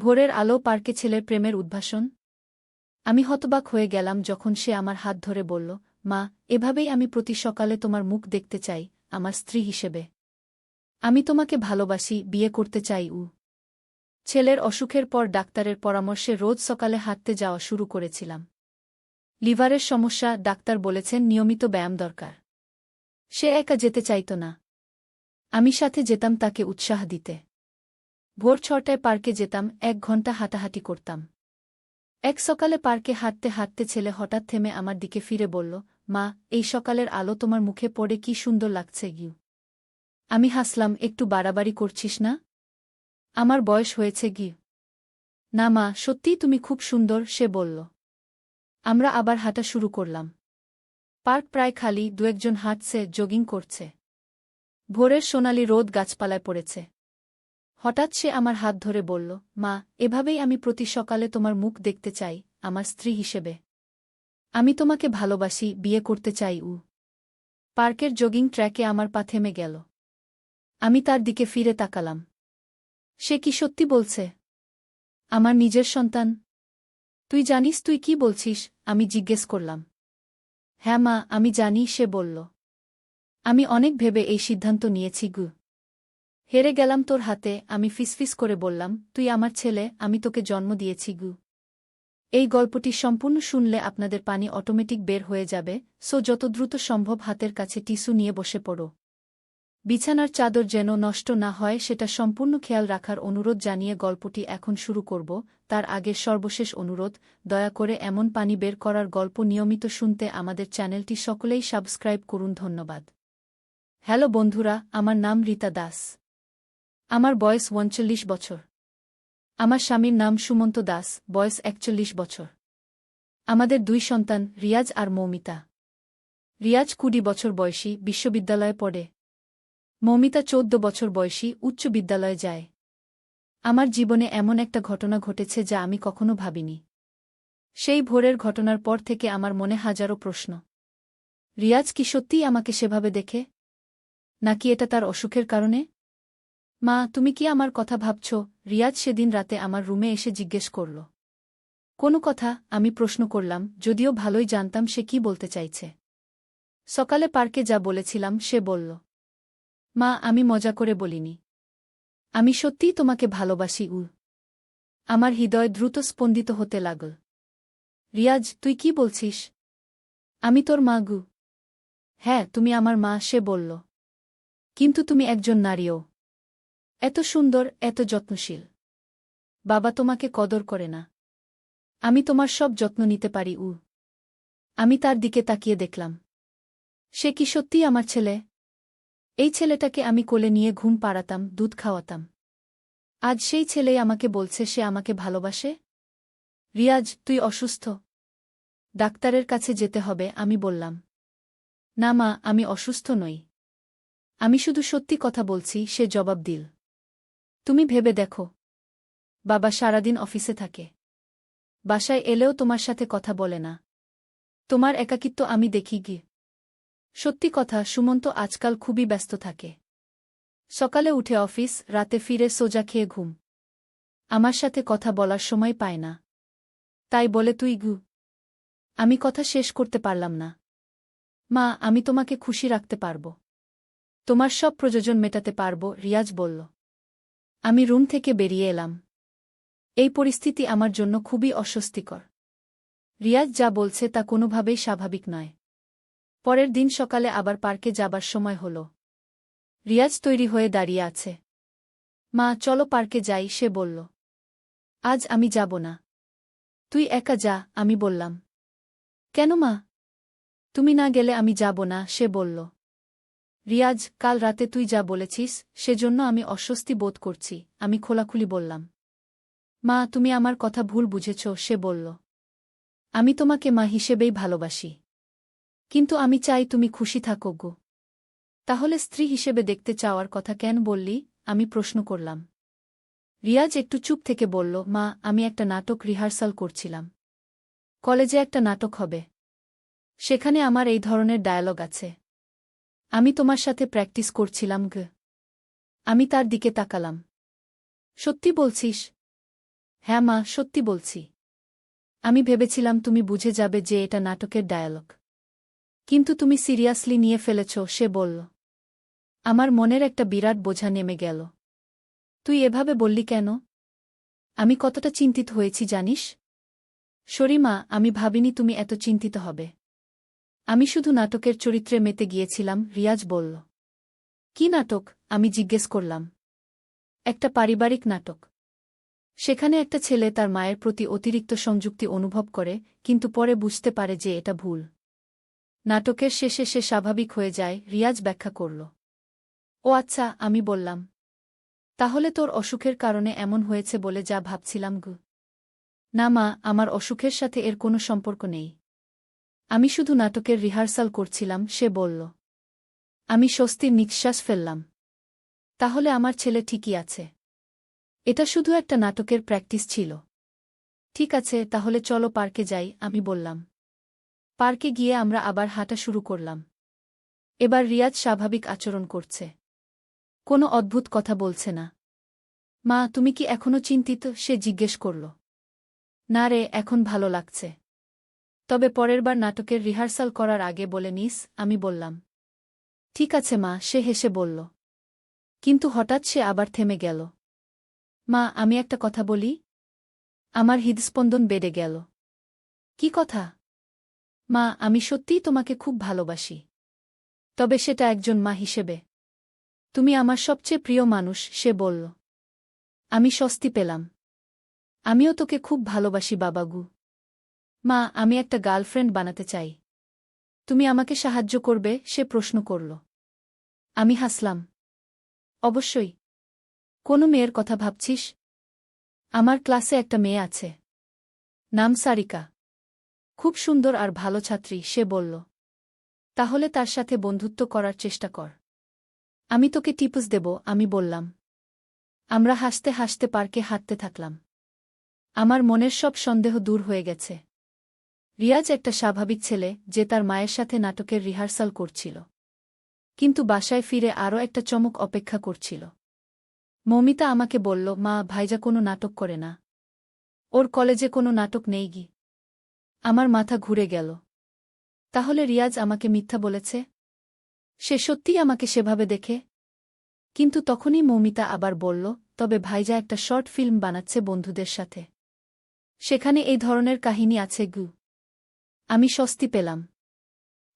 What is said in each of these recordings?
ভোরের আলো পার্কে ছেলের প্রেমের উদ্ভাসন? আমি হতবাক হয়ে গেলাম যখন সে আমার হাত ধরে বলল, মা, এভাবেই আমি প্রতি সকালে তোমার মুখ দেখতে চাই, আমার স্ত্রী হিসেবে। আমি তোমাকে ভালোবাসি, বিয়ে করতে চাই, উ। ছেলের অসুখের পর ডাক্তারের পরামর্শে রোজ সকালে হাঁটতে যাওয়া শুরু করেছিলাম। লিভারের সমস্যা, ডাক্তার বলেছেন নিয়মিত ব্যায়াম দরকার। সে একা যেতে চাইত না। আমি সাথে যেতাম তাকে উৎসাহ দিতে। ভোর ছটায় পার্কে যেতাম, এক ঘণ্টা হাঁটাহাঁটি করতাম। এক সকালে পার্কে হাঁটতে হাঁটতে ছেলে হঠাৎ থেমে আমার দিকে ফিরে বলল, মা, এই সকালের আলো তোমার মুখে পড়ে কি সুন্দর লাগছে গিউ। আমি হাসলাম, একটু বাড়াবাড়ি করছিস না? আমার বয়স হয়েছে গি না মা, সত্যিই তুমি খুব সুন্দর, সে বলল। আমরা আবার হাঁটা শুরু করলাম। পার্ক প্রায় খালি দু একজন হাঁটছে, জগিং করছে। ভোরের সোনালি রোদ গাছপালায় পড়েছে। হঠাৎ সে আমার হাত ধরে বলল, মা, এভাবেই আমি প্রতি সকালে তোমার মুখ দেখতে চাই, আমার স্ত্রী হিসেবে। আমি তোমাকে ভালোবাসি, বিয়ে করতে চাই, উ। পার্কের জগিং ট্র্যাকে আমার পা থেমে গেল। আমি তার দিকে ফিরে তাকালাম। সে কি সত্যি বলছে? আমার নিজের সন্তান? তুই জানিস তুই কি বলছিস? আমি জিজ্ঞেস করলাম। হ্যাঁ মা, আমি জানি, সে বলল। আমি অনেক ভেবে এই সিদ্ধান্ত নিয়েছি, গু। হেরে গেলাম তোর হাতে, আমি ফিসফিস করে বললাম, তুই আমার ছেলে, আমি তোকে জন্ম দিয়েছি গু। এই গল্পটি সম্পূর্ণ শুনলে আপনাদের পানি অটোমেটিক বের হয়ে যাবে, সো যত দ্রুত সম্ভব হাতের কাছে টিস্যু নিয়ে বসে পড়ো। বিছানার চাদর যেন নষ্ট না হয়, সেটা সম্পূর্ণ খেয়াল রাখার অনুরোধ জানিয়ে গল্পটি এখন শুরু করব, তার আগে সর্বশেষ অনুরোধ, দয়া করে এমন পানি বের করার গল্প নিয়মিত শুনতে আমাদের চ্যানেলটি সকলেই সাবস্ক্রাইব করুন, ধন্যবাদ। হ্যালো বন্ধুরা, আমার নাম রীতা দাস। আমার বয়স উনচল্লিশ বছর। আমার স্বামীর নাম সুমন্ত দাস, বয়স একচল্লিশ বছর। আমাদের দুই সন্তান, রিয়াজ আর মৌমিতা। রিয়াজ কুড়ি বছর বয়সী, বিশ্ববিদ্যালয়ে পড়ে। মৌমিতা চৌদ্দ বছর বয়সী, উচ্চ বিদ্যালয়ে যায়। আমার জীবনে এমন একটা ঘটনা ঘটেছে যা আমি কখনো ভাবিনি। সেই ভোরের ঘটনার পর থেকে আমার মনে হাজারো প্রশ্ন। রিয়াজ কি সত্যিই আমাকে সেভাবে দেখে? নাকি এটা তার অসুখের কারণে? মা, তুমি কি আমার কথা ভাবছ? রিয়াজ সেদিন রাতে আমার রুমে এসে জিজ্ঞেস করল। কোনো কথা, আমি প্রশ্ন করলাম, যদিও ভালোই জানতাম সে কি বলতে চাইছে। সকালে পার্কে যা বলেছিলাম, সে বলল, মা, আমি মজা করে বলিনি। আমি সত্যিই তোমাকে ভালোবাসি উ আমার হৃদয় দ্রুত স্পন্দিত হতে লাগল। রিয়াজ, তুই কি বলছিস? আমি তোর মা, গু। হ্যাঁ তুমি আমার মা, সে বলল। কিন্তু তুমি একজন নারীও এত সুন্দর, এত যত্নশীল। বাবা তোমাকে কদর করে না। আমি তোমার সব যত্ন নিতে পারি উ আমি তার দিকে তাকিয়ে দেখলাম। সে কি সত্যিই আমার ছেলে? এই ছেলেটাকে আমি কোলে নিয়ে ঘুম পাড়াতাম, দুধ খাওয়াতাম। আজ সেই ছেলেই আমাকে বলছে, সে আমাকে ভালোবাসে? রিয়াজ, তুই অসুস্থ? ডাক্তারের কাছে যেতে হবে, আমি বললাম। না মা, আমি অসুস্থ নই। আমি শুধু সত্যি কথা বলছি, সে জবাব দিল। তুমি ভেবে দেখো। বাবা সারাদিন অফিসে থাকে। বাসায় এলেও তোমার সাথে কথা বলে না। তোমার একাকিত্ব আমি দেখি গিয়ে সত্যি কথা, সুমন্ত আজকাল খুবই ব্যস্ত থাকে। সকালে উঠে অফিস, রাতে ফিরে সোজা খেয়ে ঘুম। আমার সাথে কথা বলার সময় পায় না। তাই বলে, তুই গু। আমি কথা শেষ করতে পারলাম না। মা, আমি তোমাকে খুশি রাখতে পারব। তোমার সব প্রয়োজন মেটাতে পারব, রিয়াজ বলল। আমি রুম থেকে বেরিয়ে এলাম। এই পরিস্থিতি আমার জন্য খুবই অস্বস্তিকর। রিয়াজ যা বলছে তা কোনোভাবেই স্বাভাবিক নয়। পরের দিন সকালে আবার পার্কে যাবার সময় হল। রিয়াজ তৈরি হয়ে দাঁড়িয়ে আছে। মা, চলো পার্কে যাই, সে বলল। আজ আমি যাব না। তুই একা যা, আমি বললাম। কেন মা? তুমি না গেলে আমি যাব না, সে বলল। রিয়াজ, কাল রাতে তুই যা বলেছিস, সেজন্য আমি অস্বস্তি বোধ করছি, আমি খোলাখুলি বললাম। মা, তুমি আমার কথা ভুল বুঝেছ, সে বলল। আমি তোমাকে মা হিসেবেই ভালোবাসি। কিন্তু আমি চাই তুমি খুশি থাকো গো। তাহলে স্ত্রী হিসেবে দেখতে চাওয়ার কথা কেন বললি? আমি প্রশ্ন করলাম। রিয়াজ একটু চুপ থেকে বলল, মা, আমি একটা নাটক রিহার্সাল করছিলাম। কলেজে একটা নাটক হবে। সেখানে আমার এই ধরনের ডায়ালগ আছে। আমি তোমার সাথে প্র্যাকটিস করছিলাম গ। আমি তার দিকে তাকালাম। সত্যি বলছিস? হ্যাঁ মা, সত্যি বলছি। আমি ভেবেছিলাম তুমি বুঝে যাবে যে এটা নাটকের ডায়ালগ। কিন্তু তুমি সিরিয়াসলি নিয়ে ফেলেছ, সে বলল। আমার মনের একটা বিরাট বোঝা নেমে গেল। তুই এভাবে বললি কেন? আমি কতটা চিন্তিত হয়েছি জানিস? শরীমা আমি ভাবিনি তুমি এত চিন্তিত হবে। আমি শুধু নাটকের চরিত্রে মেতে গিয়েছিলাম, রিয়াজ বলল। কি নাটক? আমি জিজ্ঞেস করলাম। একটা পারিবারিক নাটক। সেখানে একটা ছেলে তার মায়ের প্রতি অতিরিক্ত সংযুক্তি অনুভব করে, কিন্তু পরে বুঝতে পারে যে এটা ভুল। নাটকের শেষে সে স্বাভাবিক হয়ে যায়, রিয়াজ ব্যাখ্যা করল। ও আচ্ছা আমি বললাম। তাহলে তোর অসুখের কারণে এমন হয়েছে বলে যা ভাবছিলাম গু। না মা, আমার অসুখের সাথে এর কোনো সম্পর্ক নেই। আমি শুধু নাটকের রিহার্সাল করছিলাম, সে বলল। আমি স্বস্তির নিঃশ্বাস ফেললাম। তাহলে আমার ছেলে ঠিকই আছে। এটা শুধু একটা নাটকের প্র্যাকটিস ছিল। ঠিক আছে, তাহলে চলো পার্কে যাই, আমি বললাম। পার্কে গিয়ে আমরা আবার হাঁটা শুরু করলাম। এবার রিয়াজ স্বাভাবিক আচরণ করছে। কোনো অদ্ভুত কথা বলছে না। মা, তুমি কি এখনও চিন্তিত? সে জিজ্ঞেস করল। না রে, এখন ভালো লাগছে। তবে পরের বার নাটকের রিহার্সাল করার আগে বলে নিস আমি বললাম। ঠিক আছে, মা, সে হেসে বলল। কিন্তু হঠাৎ সে আবার থেমে গেল। মা, আমি একটা কথা বলি? আমার হৃদস্পন্দন বেড়ে গেল। কি কথা? মা, আমি সত্যিই তোমাকে খুব ভালোবাসি। তবে সেটা একজন মা হিসেবে। তুমি আমার সবচেয়ে প্রিয় মানুষ, সে বলল। আমি স্বস্তি পেলাম। আমিও তোকে খুব ভালোবাসি বাবাগু মা, আমি একটা গার্লফ্রেন্ড বানাতে চাই। তুমি আমাকে সাহায্য করবে, সে প্রশ্ন করল। আমি হাসলাম। অবশ্যই। কোনো মেয়ের কথা ভাবছিস? আমার ক্লাসে একটা মেয়ে আছে। নাম সারিকা। খুব সুন্দর আর ভালো ছাত্রী, সে বলল। তাহলে তার সাথে বন্ধুত্ব করার চেষ্টা কর। আমি তোকে টিপস দেব, আমি বললাম। আমরা হাসতে হাসতে পার্কে হাঁটতে থাকলাম। আমার মনের সব সন্দেহ দূর হয়ে গেছে। রিয়াজ একটা স্বাভাবিক ছেলে যে তার মায়ের সাথে নাটকের রিহার্সাল করছিল। কিন্তু বাসায় ফিরে আরও একটা চমক অপেক্ষা করছিল। মৌমিতা আমাকে বলল, মা, ভাইজা কোনো নাটক করে না। ওর কলেজে কোনো নাটক নেই গি। আমার মাথা ঘুরে গেল। তাহলে রিয়াজ আমাকে মিথ্যা বলেছে? সে সত্যিই আমাকে সেভাবে দেখে? কিন্তু তখনই মৌমিতা আবার বলল, তবে ভাইজা একটা শর্ট ফিল্ম বানাচ্ছে বন্ধুদের সাথে। সেখানে এই ধরনের কাহিনী আছে গু। আমি স্বস্তি পেলাম।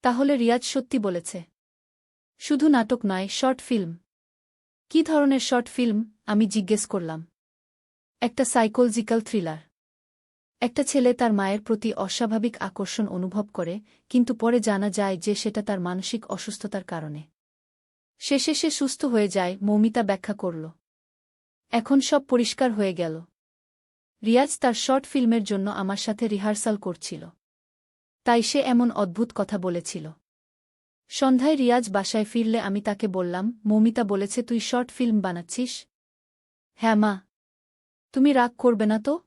তাহলে রিয়াজ সত্যি বলেছে। শুধু নাটক নয়, শর্ট ফিল্ম। কি ধরনের শর্ট ফিল্ম, আমি জিজ্ঞেস করলাম। একটা সাইকোলজিক্যাল থ্রিলার। একটা ছেলে তার মায়ের প্রতি অস্বাভাবিক আকর্ষণ অনুভব করে, কিন্তু পরে জানা যায় যে সেটা তার মানসিক অসুস্থতার কারণে। শেষে সে সুস্থ হয়ে যায়, মৌমিতা ব্যাখ্যা করল। এখন সব পরিষ্কার হয়ে গেল। রিয়াজ তার শর্ট ফিল্মের জন্য আমার সাথে রিহার্সাল করছিল। তাই সে এমন অদ্ভুত কথা বলেছিল। সন্ধ্যায় রিয়াজ বাসায় ফিরলে আমি তাকে বললাম, মৌমিতা বলেছে তুই শর্ট ফিল্ম বানাচ্ছিস? হ্যাঁ মা। তুমি রাগ করবে না তো?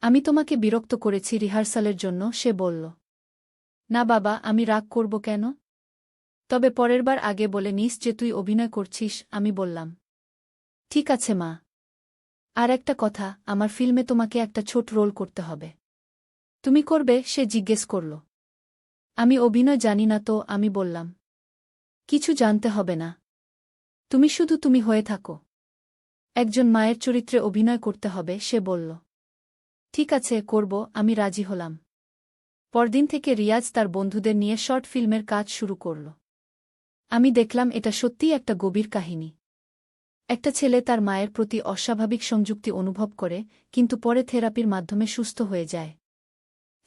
আমি তোমাকে বিরক্ত করেছি রিহার্সালের জন্য, সে বলল। না বাবা, আমি রাগ করব কেন? তবে পরের বার আগে বলে নিস যে তুই অভিনয় করছিস, আমি বললাম। ঠিক আছে মা। আর একটা কথা, আমার ফিল্মে তোমাকে একটা ছোট রোল করতে হবে। তুমি করবে, সে জিজ্ঞেস করল। আমি অভিনয় জানি না তো, আমি বললাম। কিছু জানতে হবে না। তুমি শুধু তুমি হয়ে থাকো। একজন মায়ের চরিত্রে অভিনয় করতে হবে, সে বলল। ঠিক আছে, করব, আমি রাজি হলাম। পরদিন থেকে রিয়াজ তার বন্ধুদের নিয়ে শর্ট ফিল্মের কাজ শুরু করল। আমি দেখলাম এটা সত্যিই একটা গভীর কাহিনী। একটা ছেলে তার মায়ের প্রতি অস্বাভাবিক সংযুক্তি অনুভব করে, কিন্তু পরে থেরাপির মাধ্যমে সুস্থ হয়ে যায়।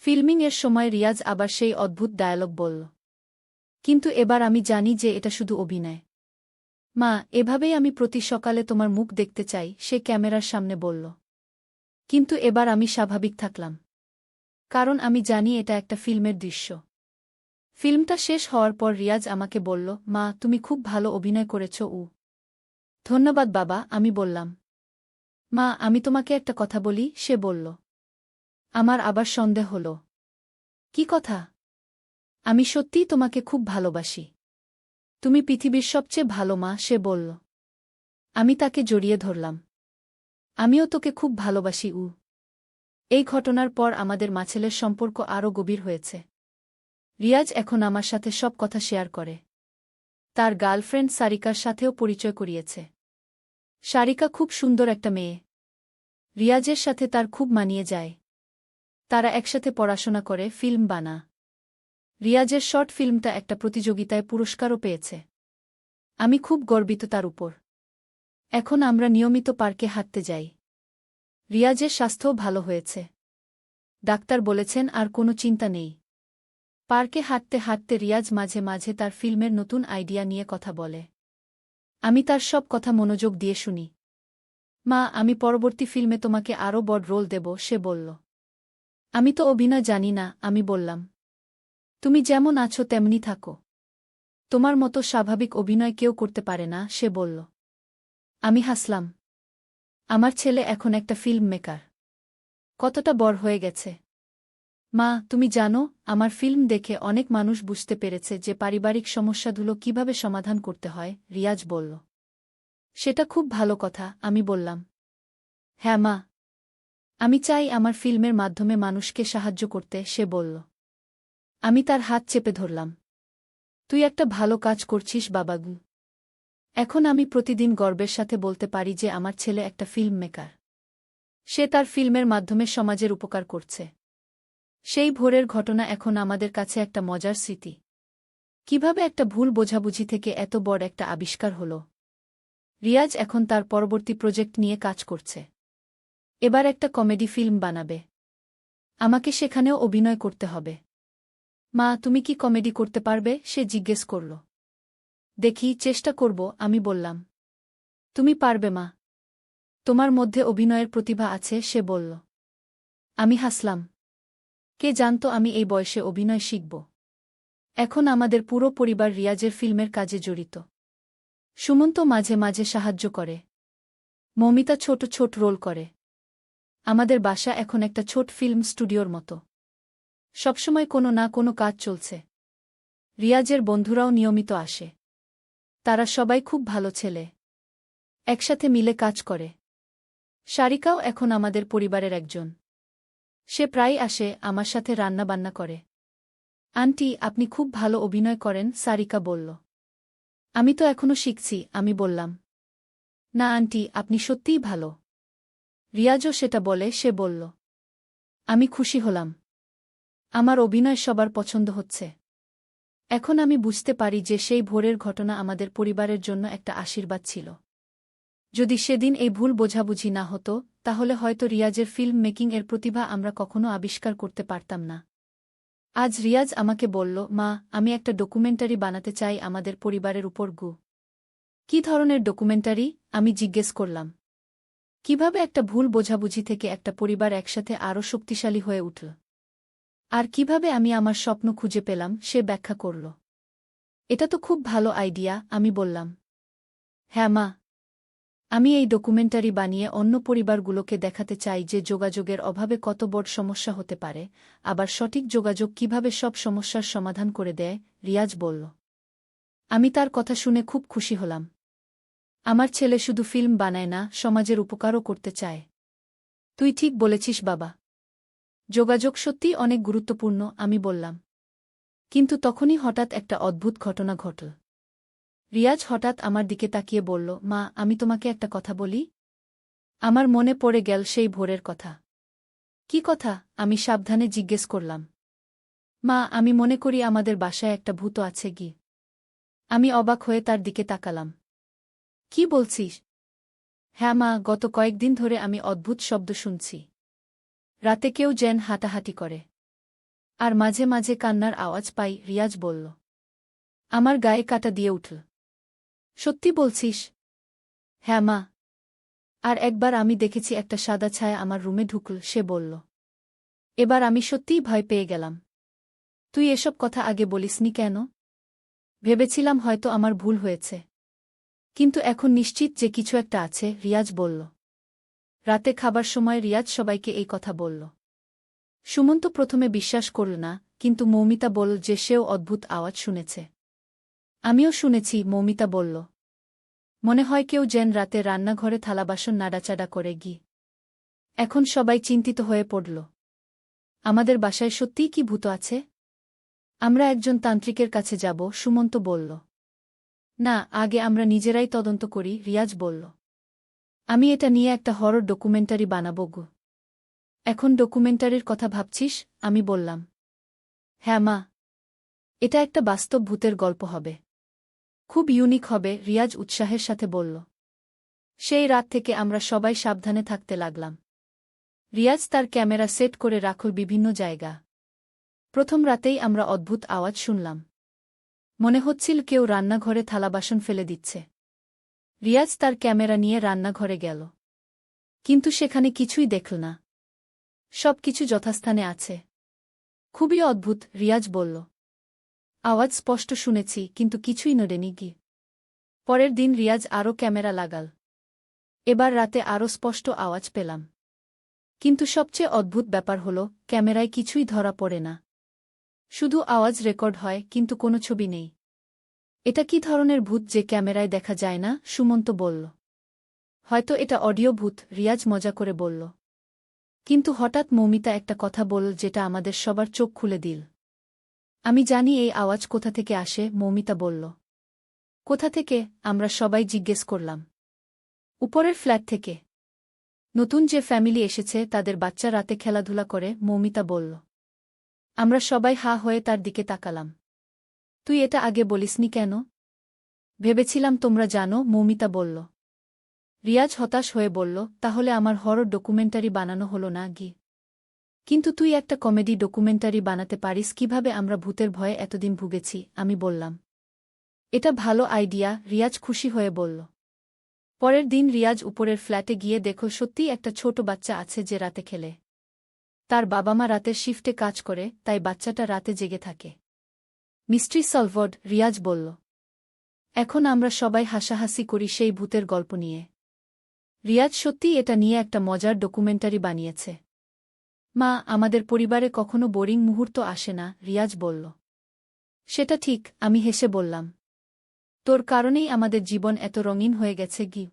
ফিল্মিং এর সময় রিয়াজ আবার সেই অদ্ভুত ডায়ালগ বলল, কিন্তু এবার আমি জানি যে এটা শুধু অভিনয়। মা, এভাবেই আমি প্রতি সকালে তোমার মুখ দেখতে চাই, সে ক্যামেরার সামনে বলল। কিন্তু এবার আমি স্বাভাবিক থাকলাম। কারণ আমি জানি এটা একটা ফিল্মের দৃশ্য। ফিল্মটা শেষ হওয়ার পর রিয়াজ আমাকে বলল, মা, তুমি খুব ভালো অভিনয় করেছ, উ। ধন্যবাদ বাবা, আমি বললাম। মা, আমি তোমাকে একটা কথা বলি, সে বলল। আমার আবার সন্দেহ হল। কি কথা? আমি সত্যিই তোমাকে খুব ভালোবাসি। তুমি পৃথিবীর সবচেয়ে ভালো মা, সে বলল। আমি তাকে জড়িয়ে ধরলাম। আমিও তোকে খুব ভালোবাসি, উ। এই ঘটনার পর আমাদের মাছেলের সম্পর্ক আরও গভীর হয়েছে। রিয়াজ এখন আমার সাথে সব কথা শেয়ার করে। তার গার্লফ্রেন্ড সারিকার সাথেও পরিচয় করিয়েছে। সারিকা খুব সুন্দর একটা মেয়ে। রিয়াজের সাথে তার খুব মানিয়ে যায়। তারা একসাথে পড়াশোনা করে ফিল্ম বানা। রিয়াজের শর্ট ফিল্মটা একটা প্রতিযোগিতায় পুরস্কারও পেয়েছে। আমি খুব গর্বিত তার উপর। এখন আমরা নিয়মিত পার্কে হাঁটতে যাই। রিয়াজের স্বাস্থ্যও ভালো হয়েছে। ডাক্তার বলেছেন আর কোনো চিন্তা নেই। পার্কে হাঁটতে হাঁটতে রিয়াজ মাঝে মাঝে তার ফিল্মের নতুন আইডিয়া নিয়ে কথা বলে। আমি তার সব কথা মনোযোগ দিয়ে শুনি। মা, আমি পরবর্তী ফিল্মে তোমাকে আরও বড় রোল দেব, সে বলল। আমি তো অভিনয় জানি না, আমি বললাম। তুমি যেমন আছো তেমনি থাকো। তোমার মতো স্বাভাবিক অভিনয় কেউ করতে পারে না, সে বলল। আমি হাসলাম। আমার ছেলে এখন একটা ফিল্ম মেকার কতটা বড় হয়ে গেছে। মা, তুমি জানো, আমার ফিল্ম দেখে অনেক মানুষ বুঝতে পেরেছে যে পারিবারিক সমস্যাগুলো কীভাবে সমাধান করতে হয়, রিয়াজ বলল। সেটা খুব ভালো কথা, আমি বললাম। হ্যাঁ মা আমি চাই আমার ফিল্মের মাধ্যমে মানুষকে সাহায্য করতে, সে বলল। আমি তার হাত চেপে ধরলাম। তুই একটা ভালো কাজ করছিস, বাবাগু। এখন আমি প্রতিদিন গর্বের সাথে বলতে পারি যে আমার ছেলে একটা ফিল্ম মেকার। সে তার ফিল্মের মাধ্যমে সমাজের উপকার করছে। সেই ভোরের ঘটনা এখন আমাদের কাছে একটা মজার স্মৃতি। কীভাবে একটা ভুল বোঝাবুঝি থেকে এত বড় একটা আবিষ্কার হল। রিয়াজ এখন তার পরবর্তী প্রজেক্ট নিয়ে কাজ করছে। এবার একটা কমেডি ফিল্ম বানাবে। আমাকে সেখানেও অভিনয় করতে হবে। মা, তুমি কি কমেডি করতে পারবে? সে জিজ্ঞেস করল। দেখি, চেষ্টা করব, আমি বললাম। তুমি পারবে, মা। তোমার মধ্যে অভিনয়ের প্রতিভা আছে, সে বলল। আমি হাসলাম। কে জানতো আমি এই বয়সে অভিনয় শিখব? এখন আমাদের পুরো পরিবার রিয়াজের ফিল্মের কাজে জড়িত। সুমন্ত মাঝে মাঝে সাহায্য করে। মমিতা ছোট ছোট রোল করে। আমাদের বাসা এখন একটা ছোট ফিল্ম স্টুডিওর মতো। সবসময় কোনো না কোনো কাজ চলছে। রিয়াজের বন্ধুরাও নিয়মিত আসে। তারা সবাই খুব ভালো ছেলে। একসাথে মিলে কাজ করে। সারিকাও এখন আমাদের পরিবারের একজন। সে প্রায় আসে, আমার সাথে রান্নাবান্না করে। আন্টি, আপনি খুব ভালো অভিনয় করেন, সারিকা বলল। আমি তো এখনও শিখছি, আমি বললাম। না আন্টি, আপনি সত্যিই ভালো। রিয়াজও সেটা বলে, সে বলল, আমি খুশি হলাম। আমার অভিনয় সবার পছন্দ হচ্ছে। এখন আমি বুঝতে পারি যে সেই ভোরের ঘটনা আমাদের পরিবারের জন্য একটা আশীর্বাদ ছিল। যদি সেদিন এই ভুল বোঝাবুঝি না হতো, তাহলে হয়তো রিয়াজের ফিল্ম মেকিং এর প্রতিভা আমরা কখনো আবিষ্কার করতে পারতাম না। আজ রিয়াজ আমাকে বলল, মা, আমি একটা ডকুমেন্টারি বানাতে চাই আমাদের পরিবারের উপর গু। কি ধরনের ডকুমেন্টারি? আমি জিজ্ঞেস করলাম। কীভাবে একটা ভুল বোঝাবুঝি থেকে একটা পরিবার একসাথে আরও শক্তিশালী হয়ে উঠল? আর কীভাবে আমি আমার স্বপ্ন খুঁজে পেলাম, সে ব্যাখ্যা করল। এটা তো খুব ভালো আইডিয়া, আমি বললাম। হ্যাঁ মা। আমি এই ডকুমেন্টারি বানিয়ে অন্য পরিবারগুলোকে দেখাতে চাই যে যোগাযোগের অভাবে কত বড় সমস্যা হতে পারে। আবার সঠিক যোগাযোগ কীভাবে সব সমস্যার সমাধান করে দেয়, রিয়াজ বলল। আমি তার কথা শুনে খুব খুশি হলাম। আমার ছেলে শুধু ফিল্ম বানায় না, সমাজের উপকারও করতে চায়। তুই ঠিক বলেছিস, বাবা। যোগাযোগ সত্যিই অনেক গুরুত্বপূর্ণ, আমি বললাম। কিন্তু তখনই হঠাৎ একটা অদ্ভুত ঘটনা ঘটল। রিয়াজ হঠাৎ আমার দিকে তাকিয়ে বলল, মা, আমি তোমাকে একটা কথা বলি? আমার মনে পড়ে গেল সেই ভোরের কথা। কি কথা? আমি সাবধানে জিজ্ঞেস করলাম। মা, আমি মনে করি আমাদের বাসায় একটা ভূত আছে গি আমি অবাক হয়ে তার দিকে তাকালাম। কি বলছিস? হ্যাঁ মা, গত কয়েকদিন ধরে আমি অদ্ভুত শব্দ শুনছি। রাতে কেউ যেন হাঁটাহাঁটি করে। আর মাঝে মাঝে কান্নার আওয়াজ পাই, রিয়াজ বলল, আমার গায়ে কাটা দিয়ে উঠল সত্যি বলছিস? হ্যাঁ মা। আর একবার আমি দেখেছি একটা সাদা ছায়া আমার রুমে ঢুকল, সে বলল, এবার আমি সত্যিই ভয় পেয়ে গেলাম। তুই এসব কথা আগে বলিসনি কেন? ভেবেছিলাম হয়তো আমার ভুল হয়েছে। কিন্তু এখন নিশ্চিত যে কিছু একটা আছে, রিয়াজ বলল। রাতে খাবার সময় রিয়াজ সবাইকে এই কথা বলল। সুমন্ত প্রথমে বিশ্বাস করল না, কিন্তু মৌমিতা বলল যে সেও অদ্ভুত আওয়াজ শুনেছে। আমিও শুনেছি, মৌমিতা বলল। মনে হয় কেউ যেন রাতে রান্নাঘরে থালাবাসন নাড়াচাড়া করে গি এখন সবাই চিন্তিত হয়ে পড়ল। আমাদের বাসায় সত্যিই কি ভূত আছে? আমরা একজন তান্ত্রিকের কাছে যাব সুমন্ত বলল। না, আগে আমরা নিজেরাই তদন্ত করি, রিয়াজ বলল। আমি এটা নিয়ে একটা হরর ডকুমেন্টারি বানাবো, গো। এখন ডকুমেন্টারির কথা ভাবছিস? আমি বললাম। হ্যাঁ মা। এটা একটা বাস্তব ভূতের গল্প হবে। খুব ইউনিক হবে, রিয়াজ উৎসাহের সাথে বলল। সেই রাত থেকে আমরা সবাই সাবধানে থাকতে লাগলাম। রিয়াজ তার ক্যামেরা সেট করে রাখল বিভিন্ন জায়গা। প্রথম রাতেই আমরা অদ্ভুত আওয়াজ শুনলাম। মনে হচ্ছিল কেউ রান্নাঘরে থালাবাসন ফেলে দিচ্ছে। রিয়াজ তার ক্যামেরা নিয়ে রান্নাঘরে গেল। কিন্তু সেখানে কিছুই দেখল না। সব কিছু যথাস্থানে আছে। খুবই অদ্ভুত, রিয়াজ বলল। আওয়াজ স্পষ্ট শুনেছি, কিন্তু কিছুই নড়েনি গি। পরের দিন রিয়াজ আরও ক্যামেরা লাগাল। এবার রাতে আরও স্পষ্ট আওয়াজ পেলাম। কিন্তু সবচেয়ে অদ্ভুত ব্যাপার হল, ক্যামেরায় কিছুই ধরা পড়ে না। শুধু আওয়াজ রেকর্ড হয়, কিন্তু কোনো ছবি নেই। এটা কি ধরনের ভূত যে ক্যামেরায় দেখা যায় না? সুমন্ত বলল। হয়তো এটা অডিও ভূত, রিয়াজ মজা করে বলল। কিন্তু হঠাৎ মৌমিতা একটা কথা বলল যেটা আমাদের সবার চোখ খুলে দিল। আমি জানি এই আওয়াজ কোথা থেকে আসে, মৌমিতা বলল। কোথা থেকে? আমরা সবাই জিজ্ঞেস করলাম। উপরের ফ্ল্যাট থেকে। নতুন যে ফ্যামিলি এসেছে, তাদের বাচ্চা রাতে খেলাধুলা করে, মৌমিতা বলল। আমরা সবাই হা হয়ে তার দিকে তাকালাম। তুই এটা আগে বলিসনি কেন? ভেবেছিলাম তোমরা জানো, মৌমিতা বলল। রিয়াজ হতাশ হয়ে বলল, তাহলে আমার হরর ডকুমেন্টারি বানানো হলো না গি? কিন্তু তুই একটা কমেডি ডকুমেন্টারি বানাতে পারিস, কীভাবে আমরা ভূতের ভয়ে এতদিন ভুগেছি? আমি বললাম। এটা ভালো আইডিয়া, রিয়াজ খুশি হয়ে বলল। পরের দিন রিয়াজ উপরের ফ্ল্যাটে গিয়ে দেখো সত্যিই একটা ছোট বাচ্চা আছে যে রাতে খেলে। তার বাবা মা রাতের শিফটে কাজ করে, তাই বাচ্চাটা রাতে জেগে থাকে। মিস্ট্রি সলভড, রিয়াজ বলল, এখন আমরা সবাই হাসাহাসি করি সেই ভূতের গল্প নিয়ে। রিয়াজ সত্যিই এটা নিয়ে একটা মজার ডকুমেন্টারি বানিয়েছে। মা, আমাদের পরিবারে কখনো বোরিং মুহূর্ত আসে না, রিয়াজ বলল। সেটা ঠিক, আমি হেসে বললাম। তোর কারণেই আমাদের জীবন এত রঙিন হয়ে গেছে গি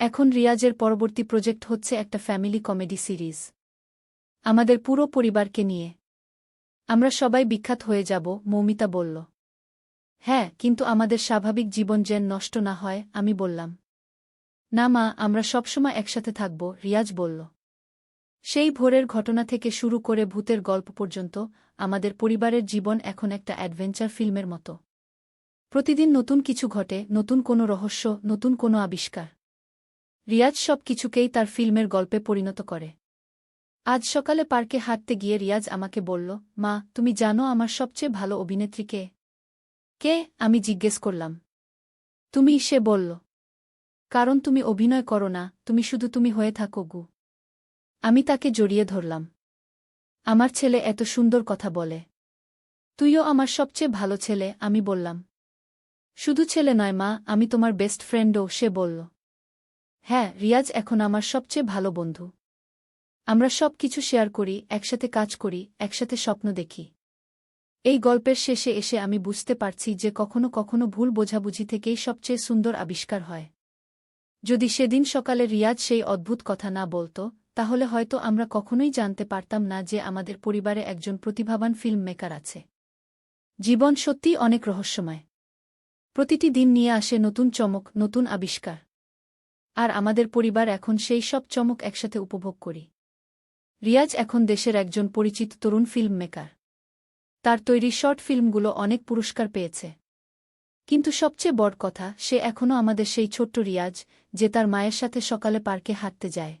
এখন রিয়াজের পরবর্তী প্রজেক্ট হচ্ছে একটা ফ্যামিলি কমেডি সিরিজ। আমাদের পুরো পরিবারকে নিয়ে। আমরা সবাই বিখ্যাত হয়ে যাব, মৌমিতা বলল। হ্যাঁ কিন্তু আমাদের স্বাভাবিক জীবন যেন নষ্ট না হয়, আমি বললাম। না মা, আমরা সবসময় একসাথে থাকব, রিয়াজ বলল। সেই ভোরের ঘটনা থেকে শুরু করে ভূতের গল্প পর্যন্ত, আমাদের পরিবারের জীবন এখন একটা অ্যাডভেঞ্চার ফিল্মের মতো। প্রতিদিন নতুন কিছু ঘটে, নতুন কোনো রহস্য, নতুন কোনো আবিষ্কার। রিয়াজ সব কিছুকেই তার ফিল্মের গল্পে পরিণত করে। আজ সকালে পার্কে হাঁটতে গিয়ে রিয়াজ আমাকে বলল, মা, তুমি জানো আমার সবচেয়ে ভালো অভিনেত্রী কে? কে? আমি জিজ্ঞেস করলাম। তুমি, সে বলল। কারণ তুমি অভিনয় করো না, তুমি শুধু তুমি হয়ে থাকো, গু। আমি তাকে জড়িয়ে ধরলাম। আমার ছেলে এত সুন্দর কথা বলে। তুইও আমার সবচেয়ে ভালো ছেলে, আমি বললাম। শুধু ছেলে নয়, মা, আমি তোমার বেস্ট ফ্রেন্ডও, সে বলল। হ্যাঁ রিয়াজ এখন আমার সবচেয়ে ভালো বন্ধু। আমরা সব কিছু শেয়ার করি, একসাথে কাজ করি, একসাথে স্বপ্ন দেখি। এই গল্পের শেষে এসে আমি বুঝতে পারছি যে কখনো কখনো ভুল বোঝাবুঝি থেকেই সবচেয়ে সুন্দর আবিষ্কার হয়। যদি সেদিন সকালে রিয়াজ সেই অদ্ভুত কথা না বলত, তাহলে হয়তো আমরা কখনোই জানতে পারতাম না যে আমাদের পরিবারে একজন প্রতিভাবান ফিল্ম মেকার আছে। জীবন সত্যিই অনেক রহস্যময়। প্রতিটি দিন নিয়ে আসে নতুন চমক, নতুন আবিষ্কার। আর আমাদের পরিবার এখন সেই সব চমক একসাথে উপভোগ করি। রিয়াজ এখন দেশের একজন পরিচিত তরুণ ফিল্ম মেকার তার তৈরি শর্ট ফিল্মগুলো অনেক পুরস্কার পেয়েছে। কিন্তু সবচেয়ে বড় কথা, সে এখনও আমাদের সেই ছোট্ট রিয়াজ, যে তার মায়ের সাথে সকালে পার্কে হাঁটতে যায়।